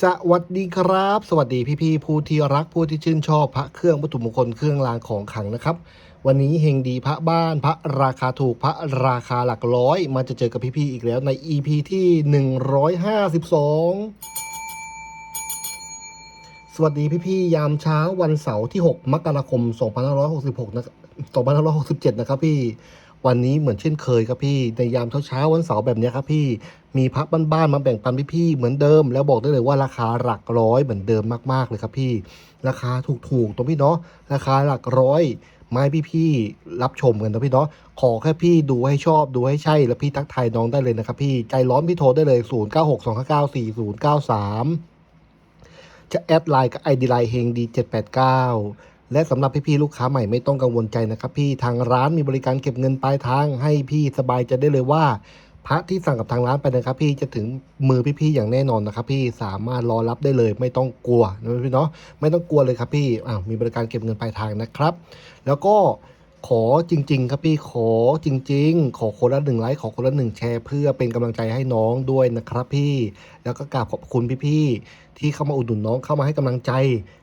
สวัสดีครับ สวัสดีพี่ๆผู้ที่รักผู้ที่ชื่นชอบพระเครื่องวัตถุมงคลเครื่องรางของขลังนะครับ วันนี้เฮงดีพระบ้านพระราคาถูกพระราคาหลักร้อย มาจะเจอกับพี่ๆอีกแล้วใน EP ที่ 152 สวัสดีพี่ๆยามเช้าวันเสาร์ที่ 6 มกราคม 2566นะ2567 นะครับพี่ วันนี้เหมือนเช่นเคยครับพี่ในยามเช้าๆวันเสาร์แบบนี้ครับพี่มีพักบ้านๆมาแบ่งปันพี่ๆเหมือนเดิม แล้วบอกได้เลยว่าราคาหลักร้อยเหมือนเดิมมากๆเลยครับพี่ ราคาถูกๆตัวพี่เนาะราคาหลักร้อยไมาให้พี่ๆรับชมกันนะพี่เนาะขอแค่พี่ดูให้ชอบดูให้ใช่แล้วพี่ทักทายน้องได้เลยนะครับพี่ใจร้อนพี่โทรได้เลย 0 9 6 2 5 9 4 0 9 3 จะแอดไลน์กับไอดีไลน์เฮงดี789 และสำหรับพี่ๆลูกค้าใหม่ไม่ต้องกังวลใจนะครับ พี่ทางร้านมีบริการเก็บเงินปลายทางให้พี่สบายใจได้เลยว่า พระที่สั่งกับทางร้านไปนะครับ พี่จะถึงมือพี่ๆอย่างแน่นอนนะครับ พี่สามารถรอรับได้เลย ไม่ต้องกลัวนะพี่เนาะไม่ต้องกลัวเลยครับพี่อ่ามีบริการเก็บเงินปลายทางนะครับ แล้วก็ ขอจริง ๆ ครับพี่ขอจริง ๆ ขอคนละหนึ่งไลค์ขอคนละหนึ่งแชร์ เพื่อเป็นกำลังใจให้น้องด้วยนะครับพี่ แล้วก็กราบขอบคุณพี่ๆที่เข้ามาอุดหนุนน้องเข้ามาให้กำลังใจ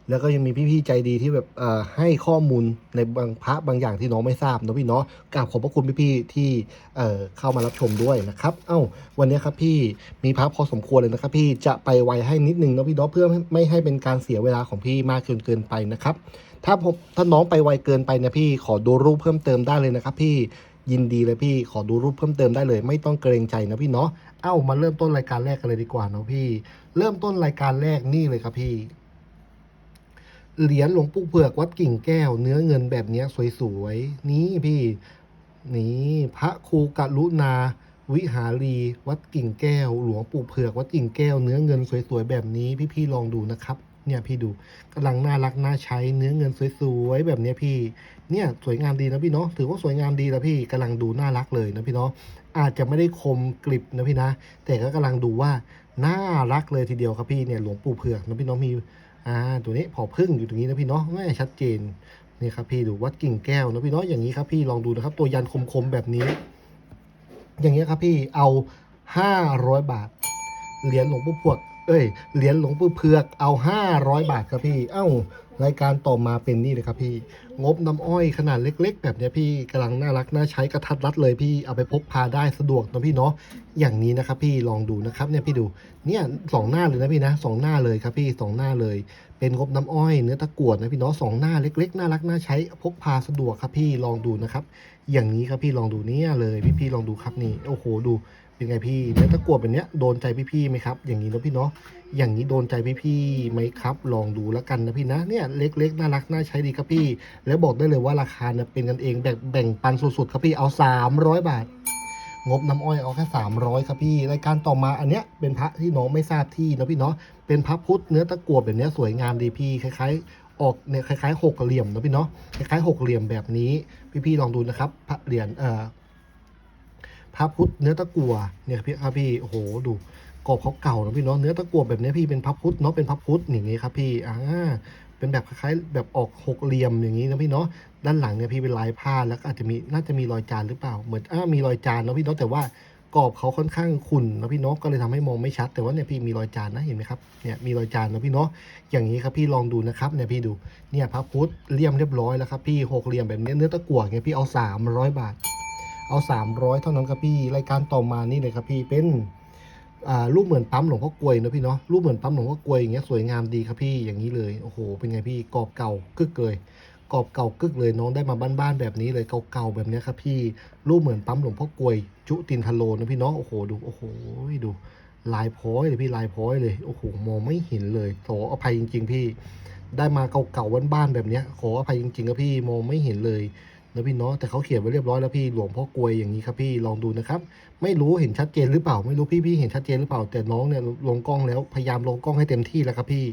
แล้วก็ยังมีพี่ๆใจดีที่แบบเอ่อให้ข้อมูลในบางพระบางอย่างที่น้องไม่ทราบนะพี่เนาะกราบขอบพระคุณพี่ๆที่เอ่อเข้ามารับชมด้วยนะครับ เอ้าวันนี้ครับพี่มีพระพอสมควรเลยนะครับ พี่จะไปไวให้นิดนึงนะพี่เนาะเพื่อไม่ให้เป็นการเสียเวลาของพี่มากเกินเกินไปนะครับ ถ้าผมถ้าน้องไปไวเกินไปนะพี่ขอดูรูปเพิ่มเติมได้เลยนะครับ พี่ยินดีเลยพี่ขอดูรูปเพิ่มเติมได้เลย ไม่ต้องเกรงใจนะพี่เนาะเอ้ามาเริ่มต้นรายการแรกกันเลยดีกว่าเนาะพี่ เริ่มต้นรายการแรกนี่เลยครับพี่เหรียญหลวงปู่เผือกวัดกิ่งแก้ว เนื้อเงินแบบนี้สวยๆนี่พี่นี่พระครูกรุณาวิหารีวัดกิ่งแก้ว หลวงปู่เผือกวัดกิ่งแก้ว เนื้อเงินสวยๆแบบนี้พี่ๆลองดูนะครับ เนี่ยพี่ดูกำลังน่ารักน่าใช้เนื้อเงินสวยๆแบบเนี้ยพี่ เนี่ยสวยงามดีนะพี่เนาะถือว่าสวยงามดีแล้วพี่กำลังดูน่ารักเลยนะพี่เนาะอาจจะไม่ได้คมกริบนะพี่นะ แต่ก็กำลังดูว่าน่ารักเลยทีเดียวครับพี่เนี่ยหลวงปู่เผือกนะพี่เนาะมีอ่าตัวนี้พอพึ่งอยู่ตรงนี้นะพี่เนาะแม่ชัดเจนนี่ครับพี่ดูวัดกิ่งแก้วนะพี่เนาะอย่างนี้ครับพี่ลองดูนะครับ ตัวยันคมๆแบบนี้ อย่างเงี้ยครับพี่เอาห้าร้อยบาทเหรียญหลวงปู่พวก เอ้ยเหรียญหลวงปู่เผือกเอาห้าร้อยบาทครับพี่ เอ้ารายการต่อมาเป็นนี่เลยครับพี่ งบน้ำอ้อยขนาดเล็ก ๆ แบบนี้พี่กำลังน่ารักน่าใช้กระทัดรัดเลยพี่เอาไปพกพาได้สะดวกนะพี่เนาะอย่างนี้นะครับพี่ลองดูนะครับเนี่ยพี่ดูเนี่ยสองหน้าเลยนะพี่นะสองหน้าเลยครับพี่สองหน้าเลย เป็นงบน้ำอ้อยเนื้อตะกรวดนะพี่เนาะสองหน้าเล็ก ๆ น่ารักน่าใช้พกพาสะดวกครับพี่ลองดูนะครับ อย่างนี้ครับพี่ลองดูเนี่ยเลยพี่พี่ลองดูครับนี่โอ้โหดู เป็นไงพี่เนื้อตะกั่วแบบเนี้ยโดนใจพี่พี่ๆไหมครับ อย่างนี้นะพี่เนาะอย่างนี้โดนใจพี่พี่ๆไหมครับ ลองดูแล้วกันนะพี่นะเนี่ยเล็กๆน่ารักน่าใช้ดีครับพี่ แล้วบอกได้เลยว่าราคาเนี่ยเป็นกันเองแบ่งแบ่งปันสุดๆครับพี่เอา 300 บาท งบน้ำอ้อยเอาแค่300ครับพี่รายการต่อมาอันเนี้ยเป็นพระที่น้องไม่ทราบที่นะพี่เนาะเป็นพระพุทธเนื้อตะกั่วแบบเนี้ยสวยงามดีพี่คล้ายๆออกเนี่ยคล้ายๆหกเหลี่ยมนะพี่เนาะคล้ายๆหกเหลี่ยมแบบนี้พี่ๆลองดูนะครับพระเหรียญเอ่อ พระพุทธเนื้อตะกั่วเนี่ยพี่ครับพี่โอ้โหดูกรอบเขาเก่านะพี่เนาะเนื้อตะกั่วแบบนี้พี่เป็นพระพุทธเนาะเป็นพระพุทธอย่างนี้ครับพี่อ่าเป็นแบบคล้ายๆแบบออกหกเหลี่ยมอย่างนี้นะพี่เนาะด้านหลังเนี่ยพี่เป็นลายผ้าแล้วก็อาจจะมีน่าจะมีรอยจานหรือเปล่าเหมือนอ่ามีรอยจานเนาะพี่เนาะแต่ว่ากรอบเขาค่อนข้างขุ่นนะพี่เนาะก็เลยทำให้มองไม่ชัด แต่ว่าเนี่ยพี่มีรอยจานนะเห็นไหมครับเนี่ยมีรอยจานนะพี่เนาะอย่างนี้ครับพี่ลองดูนะครับเนี่ยพี่ดูเนี่ยพระพุทธเลี่ยมเรียบร้อยแล้วครับพี่หกเหลี่ยมแบบนี้เนื้อตะกั่วเงี้ยพี่เอาสามร้อยบาท เอาสามร้อยเท่านั้นครับพี่ รายการต่อมานี่เลยครับพี่ เป็นอ่ารูปเหมือนปั๊มหลวงพ่อกลวยนะพี่เนาะ รูปเหมือนปั๊มหลวงพ่อกลวยอย่างเงี้ยสวยงามดีครับพี่ อย่างนี้เลย โอ้โห เป็นไงพี่ กรอบเก่ากึกเลยกรอบเก่ากึกเลยน้องได้มาบ้านๆแบบนี้เลยเก่าๆแบบเนี้ยครับพี่ รูปเหมือนปั๊มหลวงพ่อกลวย จุตินทโลนะพี่เนาะ โอ้โห ดู โอ้โห ดูลายพ้อยเลยพี่ลายพ้อยเลย โอ้โห มองไม่เห็นเลย ขออภัยจริง ๆ พี่ ได้มาเก่าๆบ้านๆแบบเนี้ยขออภัยจริงๆครับพี่ มองไม่เห็นเลย นะพี่เนาะแต่เขาเขียนไว้เรียบร้อยแล้วพี่หลวงพ่อกลวยอย่างนี้ครับพี่ลองดูนะครับ ไม่รู้เห็นชัดเจนหรือเปล่า ไม่รู้พี่พี่เห็นชัดเจนหรือเปล่า แต่น้องเนี่ยลงกล้องแล้วพยายามลงกล้องให้เต็มที่แล้วครับพี่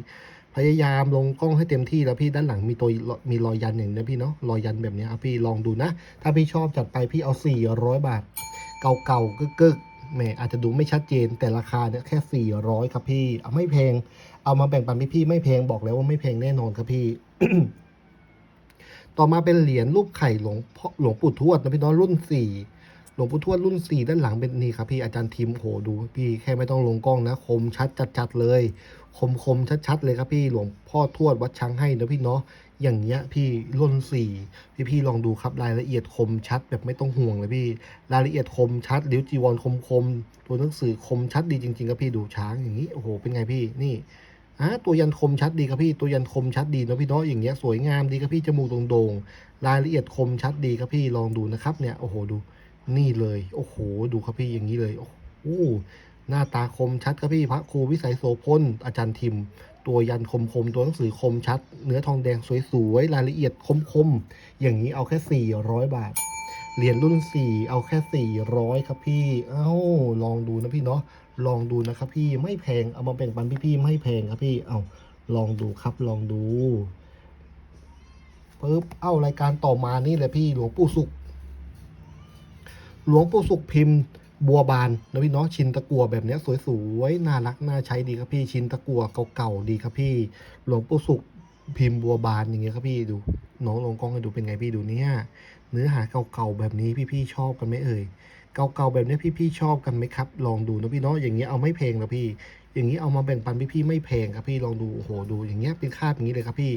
พยายามลงกล้องให้เต็มที่แล้วพี่ด้านหลังมีตัวมีรอยยันอย่างนี้พี่เนาะรอยยันแบบนี้ครับพี่ลองดูนะ ถ้าพี่ชอบจัดไปพี่เอา 400 บาท เก่าๆกึกๆแหมอาจจะดูไม่ชัดเจนแต่ราคาเนี่ยแค่ 400 ครับพี่ เอาไม่แพง เอามาแบ่งปันพี่ๆไม่แพงบอกแล้วว่าไม่แพงแน่นอนครับพี่ ต่อมาเป็นเหรียญรูปไข่หลวงพ่อหลวงปู่ทวดนะพี่น้องรุ่นสี่หลวงปู่ทวดรุ่นสี่ด้านหลังเป็นนี่ครับพี่อาจารย์ทิมโหดูพี่แค่ไม่ต้องลงกล้องนะ คมชัดจัดๆเลย คมคมๆชัดๆเลยครับพี่หลวงพ่อทวดวัดช้างให้นะพี่เนาะอย่างเงี้ยพี่รุ่นสี่พี่พี่ลองดูครับรายละเอียดคมชัดแบบไม่ต้องห่วงเลยพี่รายละเอียดคมชัดลิ้วจีวรคมคมตัวหนังสือคมชัดดีจริงๆครับพี่ดูช้างอย่างนี้โอ้โหเป็นไงพี่นี่ อะตัวยันคมชัดดีครับพี่ตัวยันคมชัดดีนะพี่เนาะอย่างเงี้ยสวยงามดีครับพี่จมูกโด่งๆรายละเอียดคมชัดดีครับพี่ลองดูนะครับเนี่ยโอ้โหดูนี่เลยโอ้โหดูครับพี่อย่างนี้เลยโอ้โหหน้าตาคมชัดครับพี่พระครูวิสัยโสพลอาจารย์ทิม ตัวยันคมคมตัวหนังสือคมชัด เนื้อทองแดงสวยๆรายละเอียดคมคมๆอย่างนี้เอาแค่ 400 บาท เหรียญรุ่น 4 เอาแค่ 400 ครับพี่ เอ้า ลองดูนะพี่เนาะ ลองดูนะครับพี่ ไม่แพง เอามาแบ่งปันพี่ๆไม่แพงครับพี่ เอาลองดูครับ ลองดูปึ๊บ เอารายการต่อมานี่เลยพี่ หลวงปู่สุข หลวงปู่สุขพิมพ์บัวบานนะพี่เนาะ ชินตะกัวแบบเนี้ยสวยๆ น่ารัก น่าใช้ดีครับพี่ ชินตะกัวเก่าๆ ดีครับพี่ หลวงปู่สุขพิมพ์บัวบานอย่างเงี้ยครับพี่ ดู น้องลงกล้องให้ดูเป็นไงพี่ดูเนี่ย เนื้อหาเก่าๆแบบนี้พี่ๆชอบกันไหมเอ่ยเก่าๆแบบนี้พี่ๆชอบกันไหมครับ ลองดูนะพี่เนาะอย่างเงี้ยเอาไม่แพงนะพี่ อย่างนี้เอามาแบ่งปันพี่ๆไม่แพงครับพี่ลองดูโอ้โหดูอย่างเงี้ยเป็นคาบอย่างนี้เลยครับพี่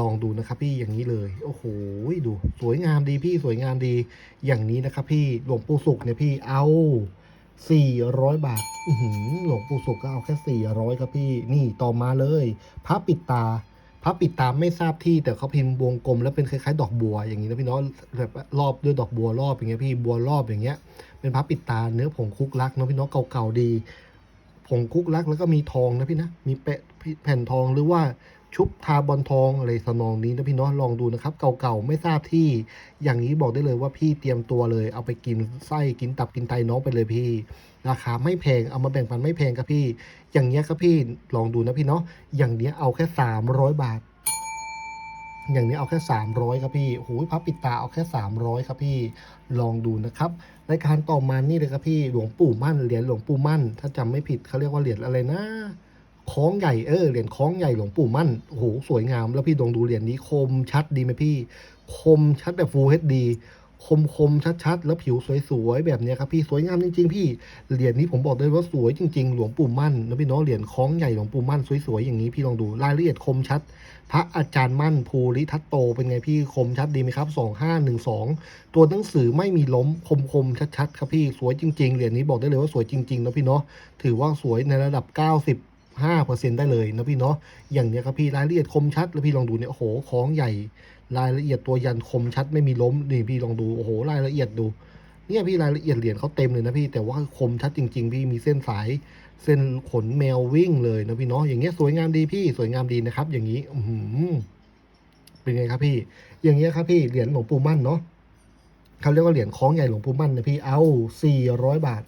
ลองดูนะครับพี่อย่างนี้เลย โอ้โหดู สวยงามดีพี่สวยงามดีอย่างนี้นะครับพี่หลวงปู่สุขเนี่ยพี่เอา400 บาทอือหือหลวงปู่สุขก็เอาแค่400ครับพี่ นี่ต่อมาเลยพระปิดตา พระปิดตาไม่ทราบที่แต่เขาพิมพ์วงกลมแล้วเป็นคล้ายๆ ดอกบัวอย่างนี้นะพี่เนาะแบบรอบด้วยดอกบัวรอบอย่างเงี้ยพี่บัวรอบอย่างเงี้ย เป็นพระปิดตาเนื้อผงคุกลักเนาะพี่เนาะเก่าๆดี ผงคุกลักแล้วก็มีทองนะพี่นะมีแปะแผ่นทองหรือว่า ชุบทาบอลทองอะไรสนองนี้นะพี่เนาะลองดูนะครับ เก่าๆไม่ทราบที่ อย่างนี้บอกได้เลยว่าพี่เตรียมตัวเลย เอาไปกินไส้กินตับกินไตน้องไปเลยพี่ ราคาไม่แพงเอามาแบ่งปันไม่แพงครับพี่ อย่างเงี้ยครับพี่ลองดูนะพี่เนาะอย่างเนี้ยเอาแค่สามร้อยบาท อย่างนี้เอาแค่ 300 ครับพี่หูพับปิดตาเอาแค่ 300 ครับพี่ลองดูนะครับรายการต่อมานี่เลยครับพี่หลวงปู่มั่นเหรียญหลวงปู่มั่น ถ้าจำไม่ผิดเขาเรียกว่าเหรียญอะไรนะ คล้องใหญ่เออเหรียญคล้องใหญ่หลวงปู่มั่นโอ้โหสวยงาม แล้วพี่ลองดูเหรียญนี้คมชัดดีไหมพี่ คมชัดแบบ Full HD คมคมๆชัดๆ แล้วผิวสวยๆ แบบนี้ครับพี่สวยงามจริงๆ พี่เหรียญนี้ผมบอกเลยว่าสวยจริงๆ หลวงปู่มั่นนะพี่เน้องเหรียญคล้องใหญ่หลวงปู่มั่นสวยๆ อย่างนี้พี่ลองดูรายละเอียดคมชัด พระอาจารย์มั่นภูริทัตโตเป็นไงพี่คมชัดดีไหมครับ2512 ตัวหนังสือไม่มีล้มคมคมชัดๆ ครับพี่สวยจริงๆ เหรียญนี้บอกได้เลยว่าสวยจริงๆนะพี่เนาะถือว่าสวยในระดับ 95%ได้เลยนะพี่เนาะอย่างเนี้ยครับพี่รายละเอียดคมชัดแล้วพี่ลองดูเนี่ยโอ้โหคล้องใหญ่ รายละเอียดตัวยันคมชัดไม่มีล้มนี่พี่ลองดูโอ้โหรายละเอียดดูเนี่ยพี่รายละเอียดเหรียญเขาเต็มเลยนะพี่แต่ว่าคมชัดจริง ๆ พี่มีเส้นสาย เส้นขนแมววิ่งเลยนะพี่เนาะอย่างเงี้ยสวยงามดีพี่สวยงามดีนะครับ อย่างนี้อืเป็นไงครับพี่ อย่างเงี้ยครับพี่เหรียญหลวงปู่มั่นเนาะเขาเรียกว่าเหรียญคล้องใหญ่หลวงปู่มั่นนะพี่เอาสี่ร้อยบาท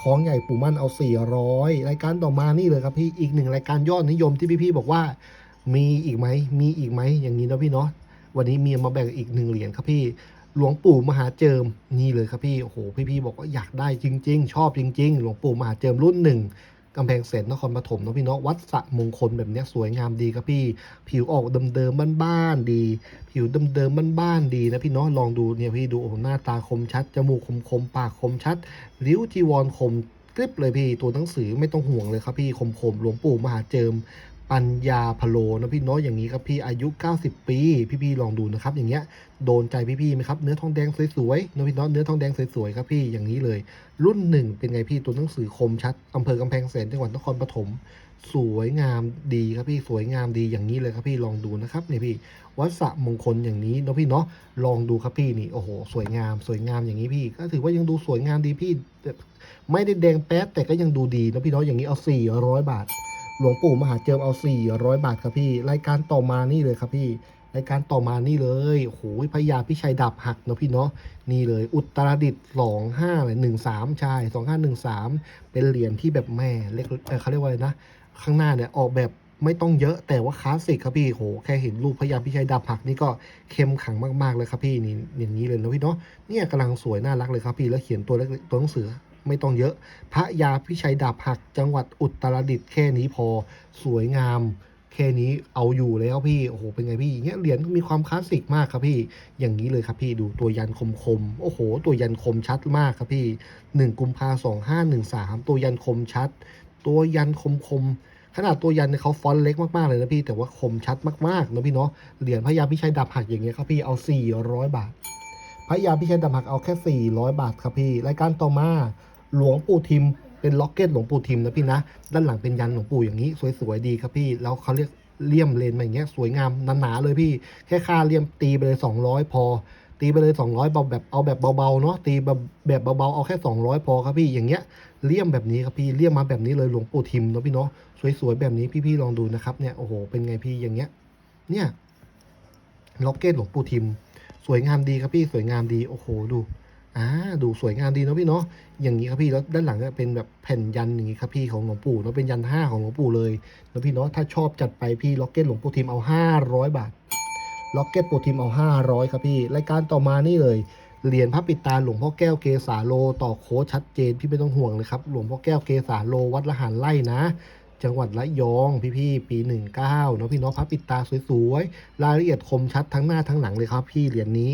คล้องใหญ่ปู่มั่นเอาสี่ร้อยรายการต่อมานี่เลยครับพี่อีกหนึ่งรายการยอดนิยมที่พี่ๆบอกว่ามีอีกไหมมีอีกไหมอย่างนี้นะพี่เนาะวันนี้มีมาแบ่งอีกหนึ่งเหรียญครับพี่หลวงปู่มหาเจิมนี่เลยครับพี่โอ้โหพี่ๆบอกว่าอยากได้จริง ๆ ชอบจริง ๆ หลวงปู่มหาเจิมรุ่นหนึ่ง กำแพงแสนนครปฐมเนาะพี่เนาะวัดสระมงคลแบบเนี้ยสวยงามดีครับพี่ ผิวออกเดิมๆบ้านๆดี ผิวเดิมๆบ้านๆดีนะพี่เนาะลองดูเนี่ยพี่ดูโอ้โหหน้าตาคมชัดจมูกคมๆปากคมชัดริ้วจีวรคมกริบเลยพี่ตัวหนังสือไม่ต้องห่วงเลยครับพี่คมๆหลวงปู่มหาเจิม ปัญญาพะโลนะพี่เน้อยอย่างนี้ครับพี่อายุ 90 ปี พี่ๆลองดูนะครับ อย่างเงี้ยโดนใจพี่ๆไหมครับเนื้อทองแดงสวยๆนะพี่เน้อยเนื้อทองแดงสวยๆครับพี่อย่างนี้เลย รุ่นหนึ่งเป็นไงพี่ตัวหนังสือคมชัดอำเภอกำแพงแสนจังหวัดนครปฐมสวยงามดีครับพี่สวยงามดีอย่างนี้เลยครับพี่ลองดูนะครับนี่พี่วัดสะมงคลอย่างนี้เนาะพี่เนาะลองดูครับพี่นี่โอ้โหสวยงามสวยงามอย่างนี้พี่ ก็ถือว่ายังดูสวยงามดีพี่แต่ไม่ได้แดงแป๊ดแต่ก็ยังดูดีนะพี่เนาะอย่างนี้เอา400 บาท หลวงปู่มหาเจิมเอา400บาทครับพี่ รายการต่อมานี่เลยครับพี่ รายการต่อมานี่เลยโอ้โหพญาพิชัยดาบหักเนาะพี่เนาะ นี่เลย อุตรดิตถ์สองห้าหนึ่งสามใช่สองห้าหนึ่งสามเป็นเหรียญที่แบบแม่เล็กเเขาเรียกว่าอะไรนะ ข้างหน้าเนี่ยออกแบบไม่ต้องเยอะแต่ว่าคลาสสิกครับพี่โหแค่เห็นรูปพญาพิชัยดาบหักนี่ก็เข้มขังมากๆเลยครับพี่นี่อย่างนี้เลยนะพี่เนาะเนี่ยกำลังสวยน่ารักเลยครับพี่แล้วเขียนตัวเล็กตัวหนังสือ ไม่ต้องเยอะ พระยาพิชัยดาบหักจังหวัดอุตรดิตถ์แค่นี้พอสวยงาม แค่นี้เอาอยู่แล้วพี่โอ้โหเป็นไงพี่อย่างเงี้ยเหรียญมีความคลาสสิกมากครับพี่อย่างนี้เลยครับพี่ดูตัวยันคมคมโอ้โห ตัวยันคมชัดมากครับพี่หนึ่งกุมภาสองห้าหนึ่งสามตัวยันคมชัด ตัวยันคมคมขนาดตัวยันเนี่ยเขาฟอนต์เล็กมากๆเลยนะพี่แต่ว่าคมชัดมากๆนะพี่เนาะเหรียญพระยาพิชัยดาบหักอย่างเงี้ยครับพี่เอาสี่ร้อยบาทพระยาพิชัยดาบหักเอาแค่ 400 บาทครับพี่รายการต่อมา หลวงปู่ทิม เป็นล็อกเก็ตหลวงปู่ทิมนะพี่นะ ด้านหลังเป็นยันหลวงปู่อย่างนี้ สวยๆดีครับพี่ แล้วเขาเรียกเลี่ยมเลนมาอย่างเงี้ยสวยงามหนาๆเลยพี่ แค่ค่าเลี่ยมตีไปเลย200 พอ ตีไปเลย 200เบาแบบเอาแบบเบาๆเนาะตีแบบแบบเบาๆเอาแค่ 200 พอครับพี่อย่างเงี้ยเลี่ยมแบบนี้ครับพี่เลี่ยมมาแบบนี้เลยหลวงปู่ทิมเนาะพี่เนาะสวยๆแบบนี้พี่ๆลองดูนะครับเนี่ยโอ้โหเป็นไงพี่อย่างเงี้ย เนี่ยล็อกเก็ตหลวงปู่ทิม สวยงามดีครับพี่สวยงามดีโอ้โหดู อ่าดูสวยงามดีเนาะพี่เนาะอย่างนี้ครับพี่แล้วด้านหลังก็เป็นแบบแผ่นยันอย่างนี้ครับพี่ของหลวงปู่เนาะเป็นยันห้าของหลวงปู่เลยแล้วพี่เนาะถ้าชอบจัดไปพี่ล็อกเก็ตหลวงปู่ทิมเอาห้าร้อยบาทล็อกเก็ตปู่ทิมเอาห้าร้อยครับพี่รายการต่อมานี่เลยเหรียญพระปิดตาหลวงพ่อแก้วเกสาโล ต่อโค้ดชัดเจนพี่ไม่ต้องห่วงเลยครับหลวงพ่อแก้วเกสาโลวัดละหารไล่นะ จังหวัดระยองพี่ๆปี 19เนาะพี่เนาะพระปิดตาสวยๆรายละเอียดคมชัดทั้งหน้าทั้งหลังเลยครับ พี่เหรียญนี้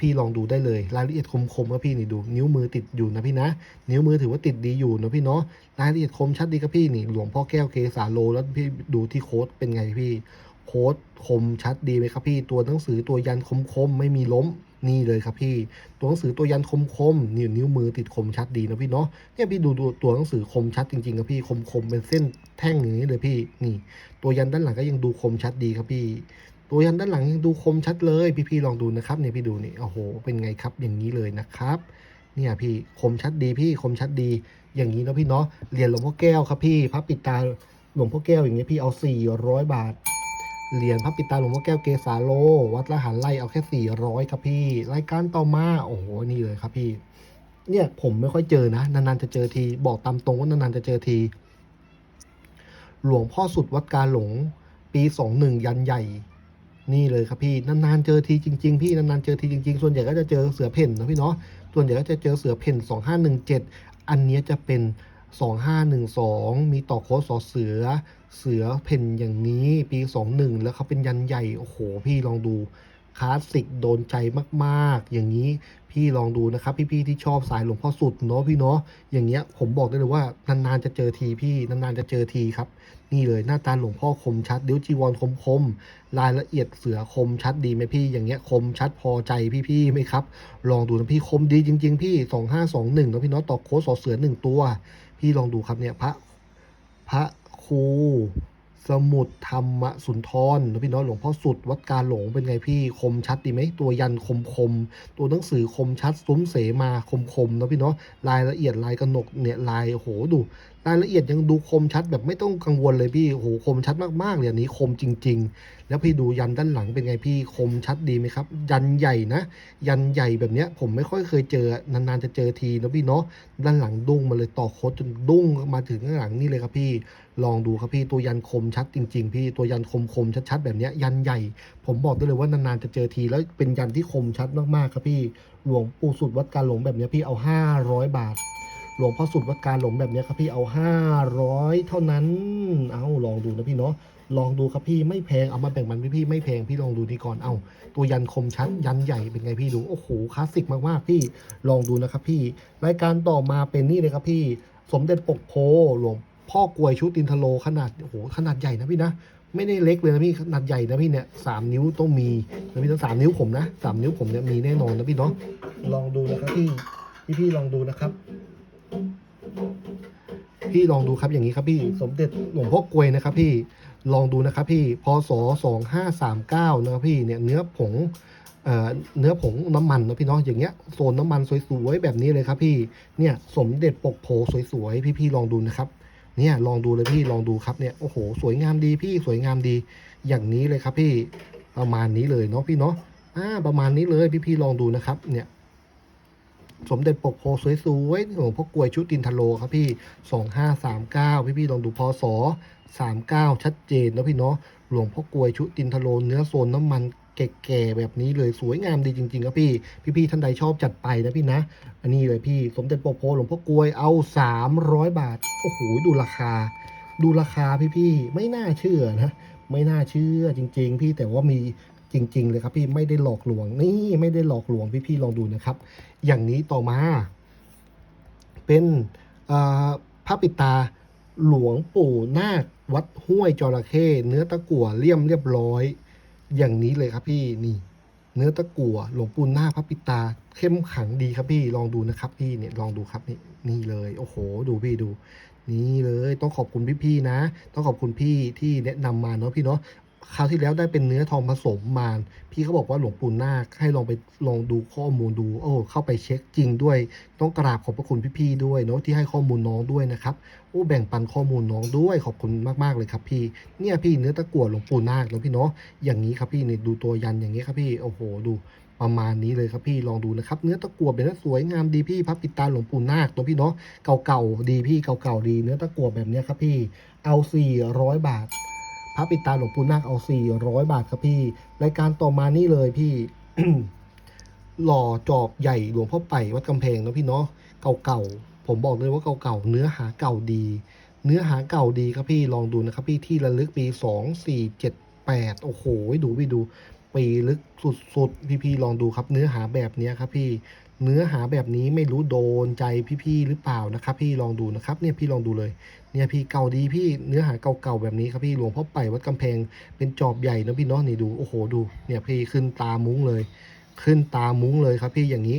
พี่ๆลองดูได้เลย รายละเอียดคมๆครับพี่นี่ดู นิ้วมือติดอยู่นะพี่นะ นิ้วมือถือว่าติดดีอยู่นะพี่เนาะรายละเอียดคมชัดดีครับพี่นี่หลวงพ่อแก้วเกสาโลแล้วพี่ดูที่โค้ดเป็นไงพี่โค้ดคมชัดดีไหมครับพี่ตัวหนังสือตัวยันคมๆไม่มีล้ม นี่เลยครับพี่ ตัวหนังสือตัวยันคมๆนี่นิ้วมือติดคมชัดดีนะพี่เนาะเนี่ยพี่ดูตัวหนังสือคมชัดจริงๆครับพี่คมๆเป็นเส้นแท่งอย่างนี้เลยพี่นี่ ตัวยันด้านหลังก็ยังดูคมชัดดีครับพี่ ตัวยันด้านหลังยังดูคมชัดเลย พี่ๆลองดูนะครับเนี่ยพี่ดูนี่โอ้โหเป็นไงครับอย่างนี้เลยนะครับเนี่ยพี่คมชัดดีพี่คมชัดดี อย่างนี้นะพี่เนาะเหรียญหลวงพ่อแก้วครับพี่พระปิดตาหลวงพ่อแก้วอย่างเงี้ยพี่เอา400บาท เหรียญพระปิตาหลวงพ่อแก้วเกสาโล วัดละหันไล่เอาแค่400ครับพี่ รายการต่อมาโอ้โหนี่เลยครับพี่ เนี่ยผมไม่ค่อยเจอนะ นานๆจะเจอที บอกตามตรงว่านานๆจะเจอที หลวงพ่อสุดวัดกาหลง ปีสองหนึ่งยันใหญ่ นี่เลยครับพี่ นานๆเจอทีจริง ๆ พี่ นานๆเจอทีจริงๆ ส่วนใหญ่ก็จะเจอเสือเพ่นนะพี่เนาะ ส่วนใหญ่ก็จะเจอเสือเพ่นสองห้าหนึ่งเจ็ดอันนี้จะเป็น สองห้าหนึ่งสองมีต่อโค้ดสอเสือ เสือเพ่นอย่างนี้ปีสองหนึ่งแล้วเขาเป็นยันใหญ่ โอ้โห พี่ลองดูคลาสสิกโดนใจมาก ๆ อย่างนี้พี่ลองดูนะครับ พี่ๆที่ชอบสายหลวงพ่อสุดเนาะพี่เนาะอย่างเงี้ยผมบอกได้เลยว่านานๆจะเจอทีพี่นานๆจะเจอทีครับ นี่เลยหน้าตาหลวงพ่อคมชัดดิ้วจีวรคมคมๆรายละเอียดเสือคมชัดดีไหมพี่ อย่างเงี้ยคมชัดพอใจพี่ๆไหมครับ ลองดูนะพี่คมดีจริง ๆ พี่สองห้าสองหนึ่งนะพี่เนาะต่อโค้ดสอเสือหนึ่งตัว พี่ลองดูครับเนี่ยพระพระครูสมุดธรรมสุนทรนะพี่น้องหลวงพ่อสุด วัดการหลงเป็นไงพี่คมชัดดีไหมตัวยันคมคม ตัวหนังสือคมชัดซุ้มเสมาคมคมนะพี่น้องลายละเอียดลายกระหนกเนี่ยลายโหดูรายละเอียดยังดูคมชัดแบบไม่ต้องกังวลเลยพี่โหคมชัดมากๆเลยอันนี้คมจริง ๆ แล้วพี่ดูยันด้านหลังเป็นไงพี่คมชัดดีไหมครับ ยันใหญ่นะ ยันใหญ่แบบเนี้ย ผมไม่ค่อยเคยเจอนานๆจะเจอทีนะพี่เนาะด้านหลังดุ้งมาเลยต่อโคดจนดุ้งมาถึงข้างหลังนี่เลยครับพี่ ลองดูครับพี่ตัวยันคมชัดจริง ๆ พี่ตัวยันคมคมๆชัดๆแบบเนี้ยยันใหญ่ ผมบอกได้เลยว่านานๆจะเจอทีแล้วเป็นยันที่คมชัดมากๆครับพี่หลวงปู่สุดวัดการหลงแบบเนี้ยพี่เอา 500 บาท หลวงพ่อสุดวัดการหลงแบบนี้ครับพี่เอา500เท่านั้น เอาลองดูนะพี่เนาะลองดูครับพี่ไม่แพงเอามาแบ่งมันพี่พี่ไม่แพงพี่ลองดูดีก่อนเอาตัวยันคมชัดยันใหญ่เป็นไงพี่ดูโอ้โหคลาสสิกมากๆพี่ลองดูนะครับพี่ รายการต่อมาเป็นนี่เลยครับพี่ สมเด็จปกโพหลวงพ่อกวยชุตินทโลขนาดโอ้โหขนาดใหญ่นะพี่นะไม่ได้เล็กเลยนะพี่ขนาดใหญ่นะพี่เนี่ยสามนิ้วต้องมีนะพี่ต้องสามนิ้วผมนะสามนิ้วผมเนี่ยมีแน่นอนนะพี่เนาะลองดูนะครับพี่พี่พี่ลองดูนะครับ พี่ลองดูครับอย่างนี้ครับพี่สมเด็จหลวงพ่อกลวยนะครับ พี่ลองดูนะครับพี่พศสองห้าสามเก้านะครับพี่เนี่ยเนื้อผงเอ่อเนื้อผงน้ำมันนะพี่เนาะอย่างเงี้ยโซนน้ำมันสวยๆแบบนี้เลยครับพี่เนี่ยสมเด็จปกโพสวยๆพี่ๆลองดูนะครับเนี่ยลองดูเลยพี่ลองดูครับเนี่ยโอ้โหสวยงามดีพี่สวยงามดีอย่างนี้เลยครับพี่ประมาณนี้เลยเนาะพี่เนาะอ่าประมาณนี้เลยพี่ๆลองดูนะครับเนี่ย สมเด็จปกโพสวยๆหลวงพ่อกลวยชุตินทโลครับพี่สองห้าสามเก้าพี่ๆลองดูพศสามเก้าชัดเจนนะพี่เนาะหลวงพ่อกลวยชุตินทโลเนื้อโซนน้ำมันแก่ๆแบบนี้เลยสวยงามดีจริงๆครับพี่พี่ๆท่านใดชอบจัดไปนะพี่นะ อันนี้เลยพี่สมเด็จปกโพหลวงพ่อกลวยเอาสามร้อยบาทโอ้โหดูราคา ดูราคาพี่ๆไม่น่าเชื่อนะไม่น่าเชื่อจริง ๆ พี่แต่ว่ามี จริง ๆ เลยครับพี่ไม่ได้หลอกลวงนี่ไม่ได้หลอกลวงพี่ๆลองดูนะครับ อย่างนี้ต่อมา เป็นพระปิตาหลวงปู่นาควัดห้วยจระเข้เนื้อตะกั่วเลี่ยมเรียบร้อย อย่างนี้เลยครับพี่นี่ เนื้อตะกั่วหลวงปู่นาคพระปิตา เข้มขังดีครับพี่ลองดูนะครับพี่เนี่ยลองดูครับนี่นี่เลยโอ้โห ดูพี่ดูนี่เลยต้องขอบคุณพี่ๆนะ ต้องขอบคุณพี่ที่แนะนำมาเนาะพี่เนาะ คราวที่แล้วได้เป็นเนื้อทองผสมมาพี่เขาบอกว่าหลวงปู่นาคให้ลองไปลองดูข้อมูลดู โอ้เข้าไปเช็คจริงด้วย ต้องกราบขอบพระคุณพี่ๆด้วยเนาะที่ให้ข้อมูลน้องด้วยนะครับโอ้แบ่งปันข้อมูลน้องด้วยขอบคุณมากๆเลยครับพี่ เนี่ยพี่เนื้อตะกั่วหลวงปู่นาคแล้วพี่เนาะอย่างนี้ครับพี่เนี่ยดูตัวยันอย่างนี้ครับพี่โอ้โหดูประมาณนี้เลยครับพี่ลองดูนะครับ เนื้อตะกั่วเป็นเนื้อสวยงามดีพี่พับปิดตาหลวงปู่นาคตัวพี่เนาะเก่าๆดีพี่เก่าๆดีเนื้อตะกั่วแบบนี้ครับพี่เอา400บาท พระปิดตาหลวงปู่นาคเอา400บาทครับพี่รายการต่อมานี่เลยพี่ หล่อจอบใหญ่หลวงพ่อไป่วัดกำแพงนะพี่เนาะเก่าๆผมบอกเลยว่าเก่าๆเนื้อหาเก่าดี เนื้อหาเก่าดีครับพี่ลองดูนะครับพี่ที่ระลึกปีสองสี่เจ็ดแปดโอ้โหดูพี่ดูปีลึกสุดๆพี่ๆลองดูครับ เนื้อหาแบบนี้ครับพี่เนื้อหาแบบนี้ไม่รู้โดนใจพี่ๆหรือเปล่านะครับ พี่ลองดูนะครับ เนี่ยพี่ลองดูเลย เนี่ยพี่เก่าดีพี่เนื้อหาเก่าๆแบบนี้ครับพี่หลวงพ่อไปวัดกำแพงเป็นจอบใหญ่นะพี่เนาะนี่ดูโอ้โหดูเนี่ยพี่ขึ้นตามุ้งเลย ขึ้นตามุ้งเลยครับพี่อย่างนี้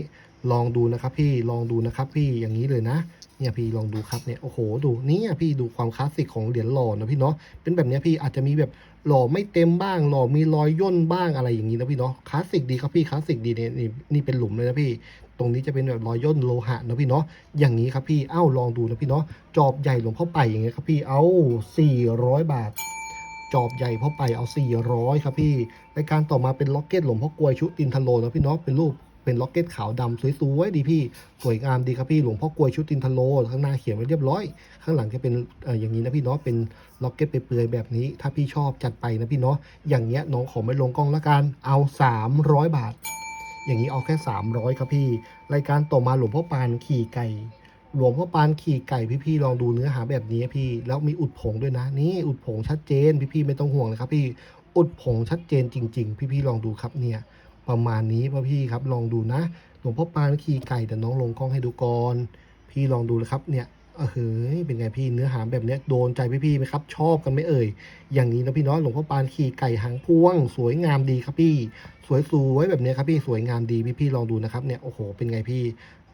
ลองดูนะครับพี่ลองดูนะครับพี่อย่างนี้เลยนะเนี่ยพี่ลองดูครับเนี่ยโอ้โหดูนี่พี่ดูความคลาสสิกของเหรียญหล่อนะพี่เนาะเป็นแบบนี้พี่อาจจะมีแบบหล่อไม่เต็มบ้าง หล่อมีรอยย่นบ้างอะไรอย่างนี้นะพี่เนาะคลาสสิกดีครับพี่คลาสสิกดีเนี่ยนี่นี่เป็นหลุมเลยนะพี่ ตรงนี้จะเป็นแบบรอยย่นโลหะนะพี่เนาะอย่างนี้ครับพี่เอ้าลองดูนะพี่เนาะจอบใหญ่หลวงพ่อไปอย่างเงี้ยครับพี่เอา400 บาท จอบใหญ่พ่อไปเอา 400 ครับพี่รายการต่อมาเป็นล็อกเก็ตหลวงพ่อกลวยชุตินทโลนะพี่เนาะเป็นรูปเป็นล็อกเก็ตขาวดำสวยๆดีพี่ สวยงามดีครับพี่หลวงพ่อกลวยชุดตินทโลข้างหน้าเขียนไว้เรียบร้อย ข้างหลังจะเป็นเอ่ออย่างนี้นะพี่เนาะเป็นล็อกเก็ตเปลือยแบบนี้ ถ้าพี่ชอบจัดไปนะพี่เนาะอย่างเงี้ยน้องขอไม่ลงกล้องละกันเอา 300 บาท อย่างนี้เอาแค่ 300 ครับพี่ รายการต่อมาหลวงพ่อปานขี่ไก่ หลวงพ่อปานขี่ไก่พี่ๆลองดูเนื้อหาแบบนี้พี่ แล้วมีอุดผงด้วยนะ นี่อุดผงชัดเจนพี่ๆไม่ต้องห่วงนะครับพี่ อุดผงชัดเจนจริง ๆ พี่ๆลองดูครับเนี่ย ประมาณนี้พ่อพี่ครับลองดูนะ หลวงพ่อปานขี่ไก่แต่น้องลงกล้องให้ดูก่อน พี่ลองดูเลยครับเนี่ย เออเฮ้ยเป็นไงพี่เนื้อหาแบบนี้โดนใจพี่ๆไหมครับ ชอบกันไหมเอ่ย อย่างนี้นะพี่น้อยหลวงพ่อปานขี่ไก่หางพ่วง สวยงามดีครับพี่ สวยๆแบบนี้ครับพี่สวยงามดีพี่ๆลองดูนะครับเนี่ยโอ้โหเป็นไงพี่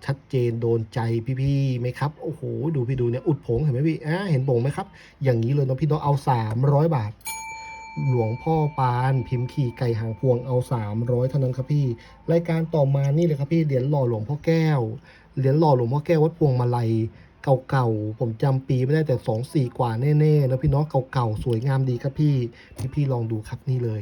ชัดเจนโดนใจพี่ๆไหมครับโอ้โหดูพี่ดูเนี่ยอุดผงเห็นไหมพี่อ่าเห็นผงไหมครับ อย่างนี้เลยนะพี่น้องเอา 300 บาทหลวงพ่อปานพิมพ์ขี่ไก่หางพวงเอา 300 เท่านั้นครับพี่ รายการต่อมานี่เลยครับพี่เหรียญหล่อหลวงพ่อแก้วเหรียญหล่อหลวงพ่อแก้ววัดพวงมาลัย เก่าๆ ผมจำปีไม่ได้แต่สองสี่กว่าแน่ๆนะพี่เน้องเก่าๆ สวยงามดีครับพี่พี่ๆลองดูครับนี่เลย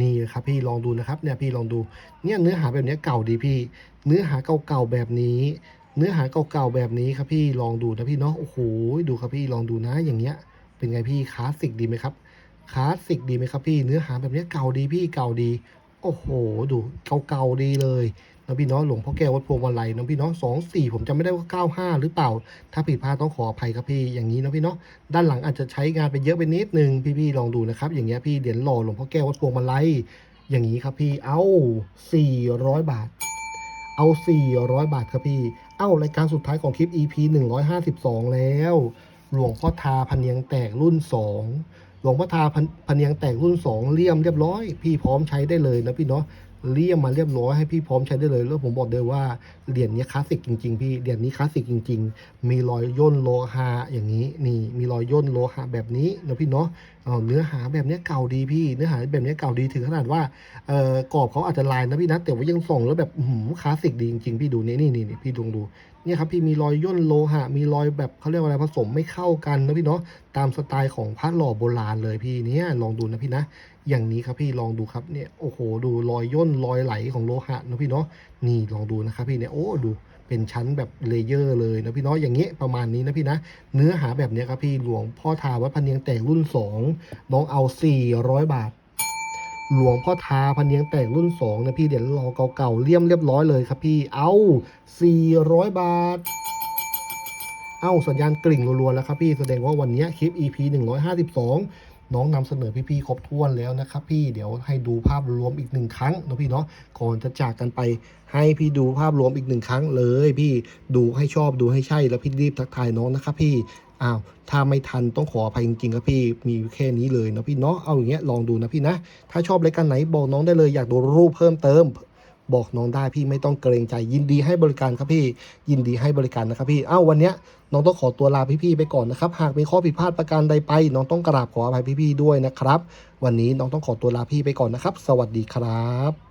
นี่ครับพี่ลองดูนะครับ เนี่ยพี่ลองดู เนี่ยเนื้อหาแบบเนี้ยเก่าดีพี่ เนื้อหาเก่าๆแบบนี้ เนื้อหาเก่าๆแบบนี้ครับพี่ลองดูนะพี่เนาะโอ้โหดูครับพี่ลองดูนะ อย่างเงี้ย เป็นไงพี่คลาสสิกดีไหมครับคลาสสิกดีไหมครับพี่ เนื้อหาแบบเนี้ยเก่าดีพี่เก่าดี โอ้โห ดูเก่าๆดีเลย นะพี่เนาะหลวงพ่อแก้ววัดพวงมาลัยนะพี่เนาะสองสี่ผมจำไม่ได้ว่าเก้าห้าหรือเปล่า ถ้าผิดพลาดต้องขออภัยครับพี่อย่างนี้นะพี่เนาะด้านหลังอาจจะใช้งานไปเยอะไปนิดนึงพี่ๆลองดูนะครับ อย่างเงี้ยพี่เหรียญหล่อหลวงพ่อแก้ววัดพวงมาลัยอย่างนี้ครับพี่เอา400บาท เอา 400 บาทครับพี่ เอ้ารายการสุดท้ายของคลิป EP 152 แล้ว หลวงพ่อทาพันเนียงแตกรุ่น 2หลวงพ่อทาพันพันเนียงแตกรุ่น 2เลี่ยมเรียบร้อย พี่พร้อมใช้ได้เลยนะพี่เนาะ เลี่ยมมาเรียบร้อยให้พี่พร้อมใช้ได้เลยแล้วผมบอกเลยว่าเหรียญนี้คลาสสิกจริงๆพี่เหรียญนี้คลาสสิกจริง ๆ มีรอยย่นโลหะอย่างนี้นี่มีรอยย่นโลหะแบบนี้นะพี่เนาะเนื้อหาแบบนี้เก่าดีพี่ เนื้อหาแบบนี้เก่าดีถึงขนาดว่าเอ่อกรอบเขาอาจจะลายนะพี่นะแต่ว่ายังส่งแล้วแบบหือคลาสสิกดีจริงๆพี่ดูนี่นี่นี่พี่ลองดูเนี่ยครับพี่มีรอยย่นโลหะ มีรอยแบบเขาเรียกว่าอะไรผสมไม่เข้ากันนะพี่เนาะตามสไตล์ของพระหล่อโบราณเลยพี่เนี่ยลองดูนะพี่นะ อย่างนี้ครับพี่ลองดูครับเนี่ยโอ้โหดูรอยย่นรอยไหลของโลหะนะพี่เนาะนี่ลองดูนะครับพี่เนี่ยโอ้ดูเป็นชั้นแบบเลเยอร์เลยนะพี่เนาะอย่างเงี้ยประมาณนี้นะพี่นะ เนื้อหาแบบเนี้ยครับพี่หลวงพ่อทาวัดพันเนียงแตกรุ่นสองน้องเอา 400 บาท หลวงพ่อทาพันเนียงแตกรุ่น 2 นะพี่เดี๋ยวรอเก่าๆเลี่ยมเรียบร้อยเลยครับพี่เอา 400 บาทเอาสัญญาณกริ่งรัวๆแล้วครับพี่แสดงว่าวันนี้คลิป EP 152 น้องนำเสนอพี่ๆครบถ้วนแล้วนะครับ พี่เดี๋ยวให้ดูภาพรวมอีกหนึ่งครั้งนะพี่เนาะก่อนจะจากกันไปให้พี่ดูภาพรวมอีกหนึ่งครั้งเลย พี่ดูให้ชอบดูให้ใช่แล้วพี่รีบทักทายน้องนะครับพี่อ้าวถ้าไม่ทันต้องขออภัยจริงๆครับพี่มีแค่นี้เลยนะพี่เนาะเอาอย่างเงี้ยลองดูนะพี่นะ ถ้าชอบรายการไหนบอกน้องได้เลยอยากดูรูปเพิ่มเติม บอกน้องได้พี่ไม่ต้องเกรงใจยินดีให้บริการครับพี่ ยินดีให้บริการนะครับพี่อ้าวันเนี้ยน้องต้องขอตัวลาพี่ๆไปก่อนนะครับ หากมีข้อผิดพลาดประการใดไป น้องต้องกราบขออภัยพี่ๆด้วยนะครับ วันนี้น้องต้องขอตัวลาพี่ไปก่อนนะครับ สวัสดีครับ